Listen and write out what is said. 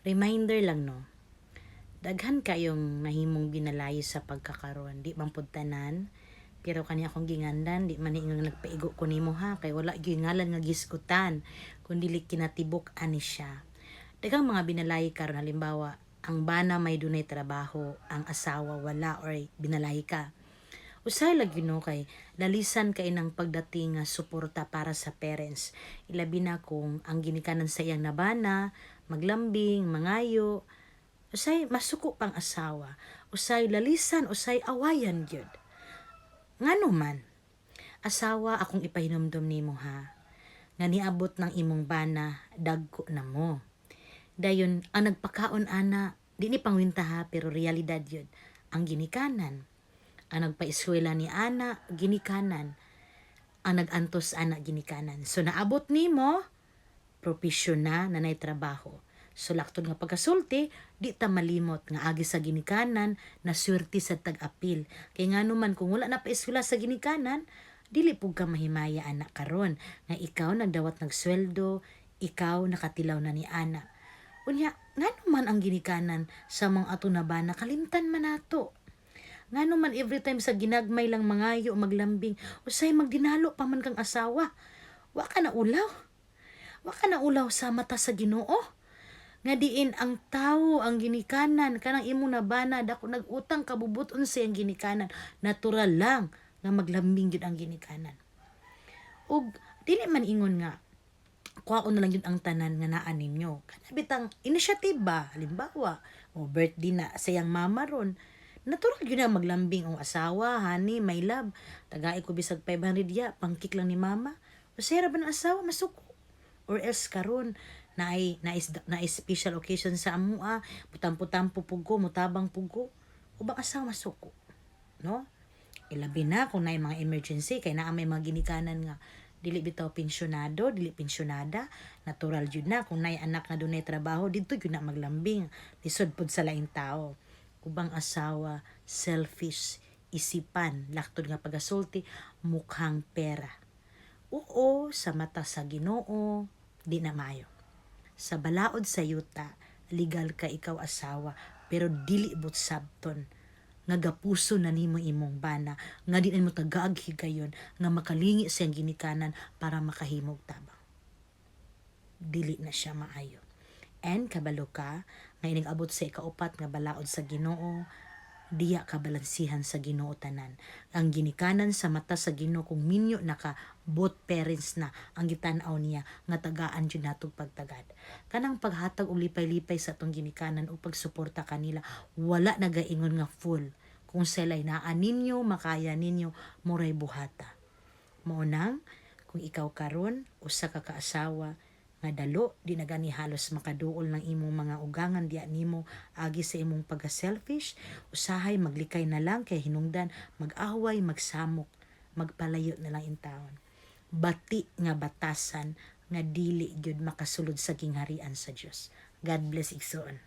Reminder lang no. Daghan kayong nahimong binalayo sa pagkakaroon. Di bang pudtanan, pero kani akong gingandan, di man ingon nagpaigo ko nimo ha, kay wala gyud ngalan nga giskutan, kundi kinatibok ani siya. Daghang mga binalayi karon halimbawa, ang bana may dunay trabaho, ang asawa wala or binalayi ka. Usay lagi no kay lalisan kay ng pagdating nga suporta para sa parents. Ilabi na kung ang ginikanan sa iyang nabana, maglambing, mangayo, usay masuko pang asawa, usay lalisan, usay awayan gyud. Ngano man, asawa akong ipahinomdom nimo ha. Nga niabot ng imong bana, dagko na mo. Dayon, ang nagpakaon ana, di ni pangwinta ha, pero realidad yun. Ang ginikanan. Ang nagpaiswela ni ana, ginikanan. Ang nagantos ana, ginikanan. So naabot nimo, propisyon na nanay trabaho. So laktod nga pagkasulti, di ta malimot nga agi sa ginikanan na swerte sa tag-apil. Kay nga naman kung wala na paiswela sa ginikanan, dili pug ka mahimaya anak karon nga ikaw nagdawat nagsweldo, ikaw nakatilaw na ni ana. Unya, nga naman ang ginikanan sa mga ato na ba nakalimtan man nato. Nga naman every time sa ginagmay lang mangayo maglambing, usay magdinalo pa man kang asawa. Wa ka na ulaw. Wa ka na ulaw sa mata sa Ginoo. Nga diin ang tawo ang ginikanan kanang imo na bana dako nagutang kabubuton sa iyang ginikanan. Natural lang nga maglambing gyud ang ginikanan. Ug dili man ingon nga kuhaon na lang yun ang tanan nga naa ninyo. Kanabitang initiative ba? Halimbawa, o birthday na sa iyang mama ron. Natural yun na maglambing ang asawa, honey, my love. Tagai ko bisag 500 ya, pangkik lang ni mama. O sira ba ng asawa, masuko. Or else karon na ay na is, na is special occasion sa amua, putampo-tampo pugo, mutabang pugo. Ubang asawa masuko. No? Ilabi na kung na mga emergency, kay naa may mga ginikanan nga dili bitaw pensyonado, dili pensyonada, natural jud na kung nay anak na dunay trabaho didto jud na maglambing lisod pud sa laing tao. Ubang asawa, selfish, isipan, laktod nga pagasulti, mukhang pera. Oo, sa mata sa Ginoo, di na mayo. Sa balaod sa yuta, legal ka ikaw asawa, pero dili but sabton nga gapuso na nimo imong bana nga di mo tagaag higayon nga makalingi siyang ginikanan para makahimog tabang dili na siya maayo and kabalo ka nga ining abot sa ikaupat nga balaod sa Ginoo diya kabalansihan sa Ginoo tanan. Ang ginikanan sa mata sa Ginoo kung minyo naka both parents na ang gitan-aw niya nga tagaan jud natong pagtagad. Kanang paghatag og lipay-lipay sa atong ginikanan o pagsuporta kanila wala nagaingon nga full. Kung sila'y naa ninyo makaya ninyo moray buhata. Maunang kung ikaw karon usa ka kaasawa nga dalo di na gani halos makaduol ng imong mga ugangan diya nimo agi sa imong pagka-selfish. Usahay maglikay na lang kay hinungdan mag-away magsamok magpalayo na lang intawon bati nga batasan nga dili gyud makasulod sa gingharian sa Dios. God bless igsoon